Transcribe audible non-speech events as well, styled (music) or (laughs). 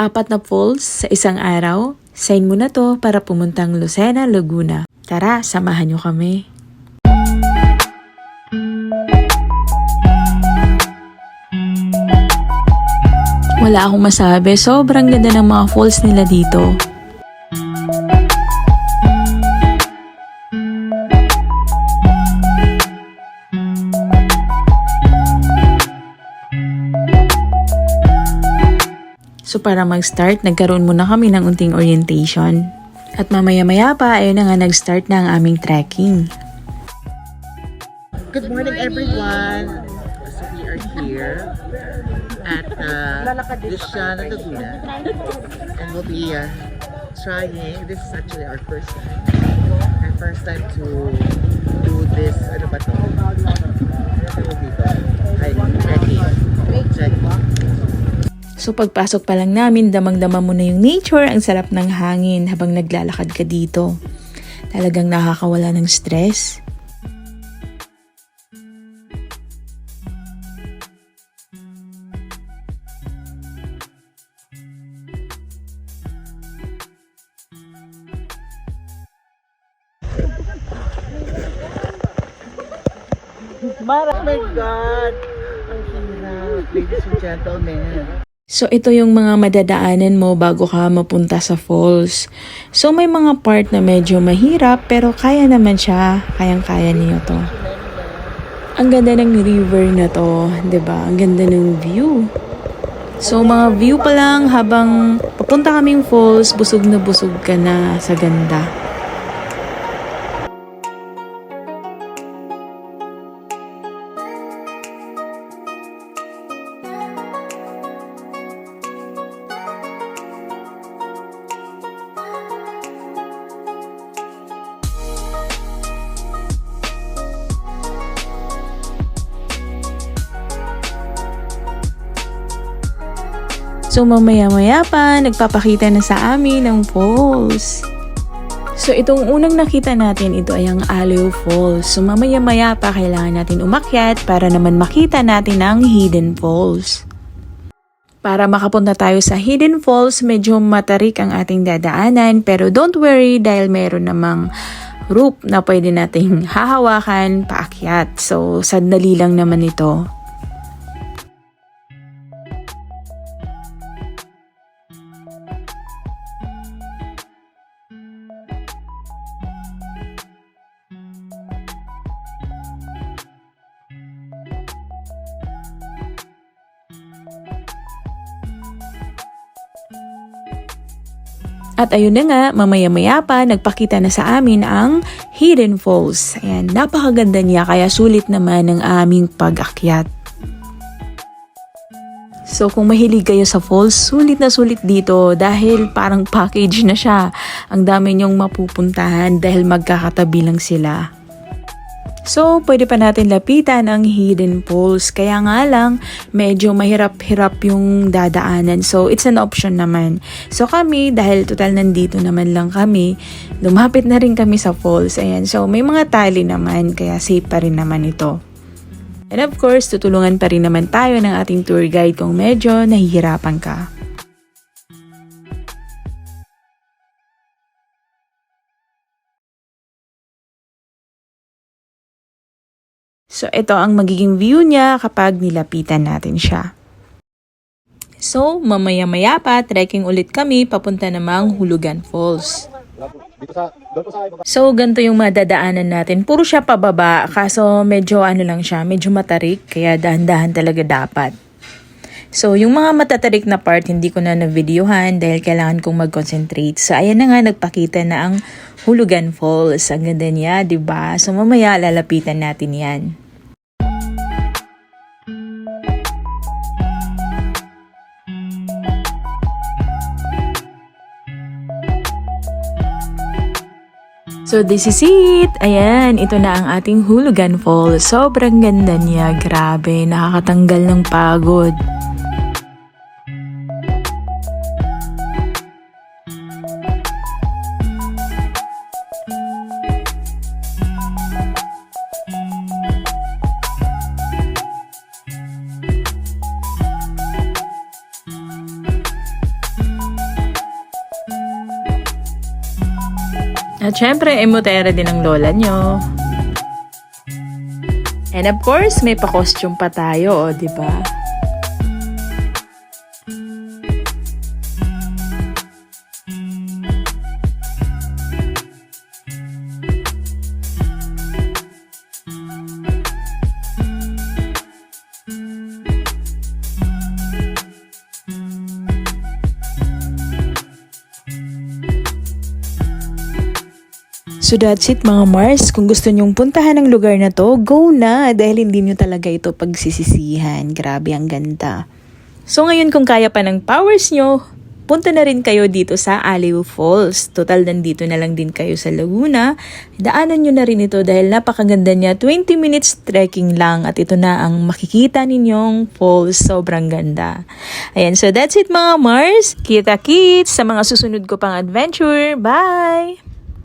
Apat na falls sa isang araw? Sign mo na to para pumuntang Lucena, Laguna. Tara, samahan nyo kami. Wala akong masabi, sobrang ganda ng mga falls nila dito. So para mag-start, nagkaroon muna kami ng unting orientation. At mamaya-maya pa, ayun na nga nag-start na ang aming trekking. Good morning, everyone. So we are here at uh, Luciana Laguna, and we'll be uh, trying. This is actually our first time. Our first time to do this. Ano ba to? Ano dito? Hiking. So pagpasok pa lang namin, damang-dama mo na yung nature, ang sarap ng hangin habang naglalakad ka dito. Talagang nakakawala ng stress. Mara, oh my God! Ang hirap, ladies and gentlemen. So ito yung mga madadaanan mo bago ka mapunta sa falls. So may mga part na medyo mahirap pero kaya naman siya, kayang-kaya niyo to. Ang ganda ng river na to, 'di ba? Ang ganda ng view. So mga view pa lang habang papunta kaming falls, busog na busog ka na sa ganda. So mamaya-maya pa, nagpapakita na sa amin ng falls. So itong unang nakita natin, ito ay ang Aleo Falls. So mamaya-maya pa, kailangan natin umakyat para naman makita natin ang Hidden Falls. Para makapunta tayo sa Hidden Falls, medyo matarik ang ating dadaanan. Pero don't worry dahil meron namang rope na pwede nating (laughs) hahawakan paakyat. So sandali lang naman ito. At ayun na nga, mamaya-maya pa, nagpakita na sa amin ang Hidden Falls. Ayan, napakaganda niya, kaya sulit naman ang aming pag-akyat. So kung mahilig kayo sa falls, sulit na sulit dito dahil parang package na siya. Ang dami niyong mapupuntahan dahil magkakatabi lang sila. So, pwede pa natin lapitan ang hidden pools. Kaya nga lang, medyo mahirap-hirap yung dadaanan. So, it's an option naman. So, kami, dahil total nandito naman lang kami, lumapit na rin kami sa falls. Ayan. So, may mga tali naman, kaya safe pa rin naman ito. And of course, tutulungan pa rin naman tayo ng ating tour guide kung medyo nahihirapan ka. So, ito ang magiging view niya kapag nilapitan natin siya. So, mamaya-maya pa, trekking ulit kami papunta namang Hulugan Falls. So, ganito yung madadaanan natin. Puro siya pababa, kaso medyo ano lang siya, medyo matarik, kaya dahan-dahan talaga dapat. So, yung mga matatarik na part, hindi ko na na-videohan dahil kailangan kong mag-concentrate. So, ayan na nga, nagpakita na ang Hulugan Falls. Ang ganda niya, 'di ba? So, mamaya lalapitan natin yan. So this is it! Ayan, ito na ang ating Hulugan Falls. Sobrang ganda niya, grabe, nakakatanggal ng pagod. At syempre, emotera din ang lola nyo. And of course, may pa-costume pa tayo, o, di ba? So that's it mga Mars. Kung gusto nyong puntahan ang lugar na to, go na dahil hindi nyo talaga ito pagsisisihan. Grabe ang ganda. So ngayon kung kaya pa ng powers nyo, punta na rin kayo dito sa Aliw Falls. Total nandito na lang din kayo sa Laguna. Daanan nyo na rin ito dahil napakaganda niya. 20 minutes trekking lang at ito na ang makikita ninyong falls. Sobrang ganda. Ayan, so that's it mga Mars. Kita-kits sa mga susunod ko pang adventure. Bye!